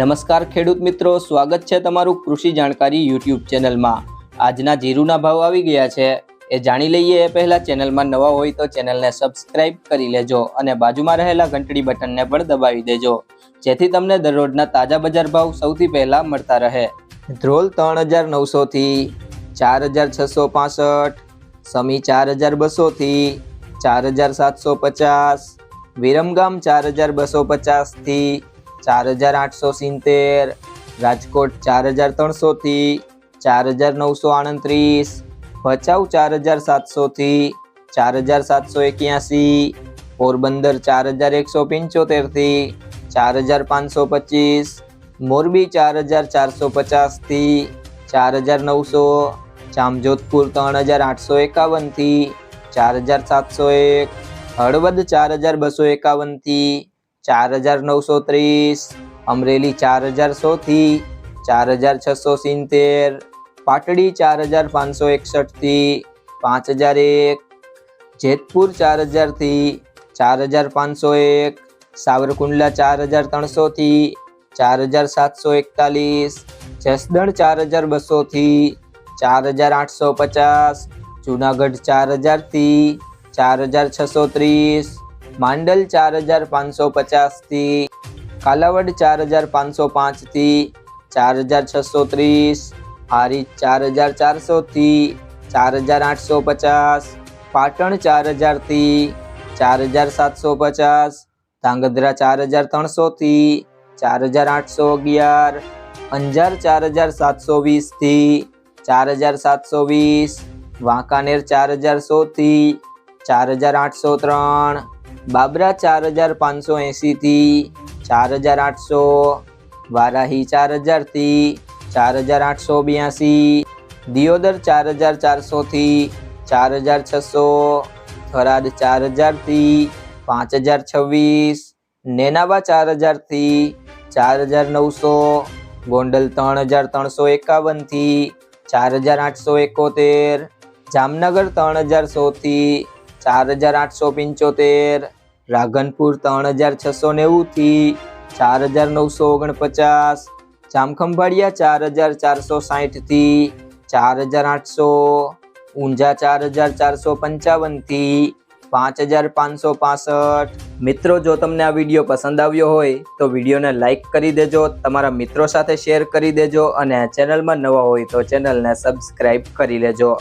નમસ્કાર ખેડૂત મિત્રો, સ્વાગત છે તમારું કૃષિ જાણકારી યુટ્યુબ ચેનલમાં. આજના જીરુના ભાવ આવી ગયા છે. એ જાણી લઈએ એ પહેલાં ચેનલમાં નવા હોય તો ચેનલને સબસ્ક્રાઇબ કરી લેજો અને બાજુમાં રહેલા ઘંટડી બટનને પણ દબાવી દેજો. જેથી તમને દરરોજના તાજા બજાર ભાવ સૌથી પહેલાં મળતા રહે. ધ્રોલ ત્રણ હજાર નવસોથી ચાર હજાર છસો પાસઠ, સમી ચાર હજાર બસોથી ચાર હજાર સાતસો પચાસ, વિરમગામ ચાર હજાર બસો પચાસથી ચાર હજાર આઠસો સિત્તેર રાજકોટ ચાર હજાર ત્રણસોથી ચાર હજાર નવસો આડત્રીસ ભચાઉ ચાર હજાર સાતસોથી ચાર હજાર સાતસો એક્યાસી પોરબંદર ચાર હજાર એકસો પંચોતેરથી ચાર હજાર પાંચસો પચીસ મોરબી ચાર હજાર ચારસો પચાસથી ચાર હજાર નવસો જામજોધપુર ત્રણ હજાર આઠસો એકાવનથી ચાર હજાર સાતસો એક હળવદ ચાર હજાર બસો એકાવનથી ચાર હજાર નવસો ત્રીસ અમરેલી ચાર હજાર સોથી ચાર હજાર છસો સિત્તેર પાટડી ચાર હજાર પાંચસો એકસઠથી પાંચ હજાર એક જેતપુર ચાર હજારથી ચાર હજાર પાંચસો એક સાવરકુંડલા ચાર હજાર ત્રણસોથી ચાર હજાર સાતસો એકતાલીસ જસદણ ચાર હજાર બસોથી ચાર હજાર આઠસો પચાસ જુનાગઢ ચાર હજારથી ચાર હજાર છસો ત્રીસ માંડલ ચાર હજાર પાંચસો પચાસથી કાલાવડ ચાર હજાર પાંચસો પાંચથી ચાર હજાર છસો ત્રીસ હારીજ ચાર હજાર ચારસોથી ચાર હજાર આઠસો પચાસ પાટણ ચાર હજારથી ચાર હજાર સાતસો પચાસ ધાંગધ્રા ચાર હજાર ત્રણસોથી ચાર હજાર આઠસો અગિયાર અંજાર ચાર હજાર સાતસો વીસથી ચાર હજાર સાતસો વીસ વાંકાનેર ચાર હજાર સોથી ચાર હજાર આઠસો ત્રણ બાબરા ચાર હજાર પાંચસો એંસીથી ચાર હજાર આઠસો, વારાહી ચાર હજારથી ચાર હજાર આઠસો બ્યાસી દિયોદર ચાર હજાર ચારસોથી ચાર હજાર છસો, થરાદ ચાર હજારથી પાંચ હજાર છવ્વીસ નેનાવા ચાર હજારથી ચાર હજાર નવસો, ગોંડલ ત્રણ હજાર ત્રણસો એકાવનથી ચાર હજાર આઠસો એકોતેર, જામનગર ત્રણ હજાર સોથી ચાર હજાર આઠસો પંચોતેર રાધનપુર ત્રણ હજાર છસો નેવુંથી ચાર હજાર નવસો ઓગણપચાસ, જામખંભાળિયા ચાર હજાર ચારસો સાહીઠથી ચાર હજાર આઠસો ઊંઝા ચાર હજાર ચારસો પંચાવનથી પાંચ હજાર પાંચસો પાસઠ. મિત્રો, જો તમને આ વીડિયો પસંદ આવ્યો હોય, તો વિડીયોને લાઈક કરી દેજો, તમારા મિત્રો સાથે શેર કરી દેજો અને ચેનલમાં નવા હોય તો ચેનલને સબસ્ક્રાઈબ કરી લેજો.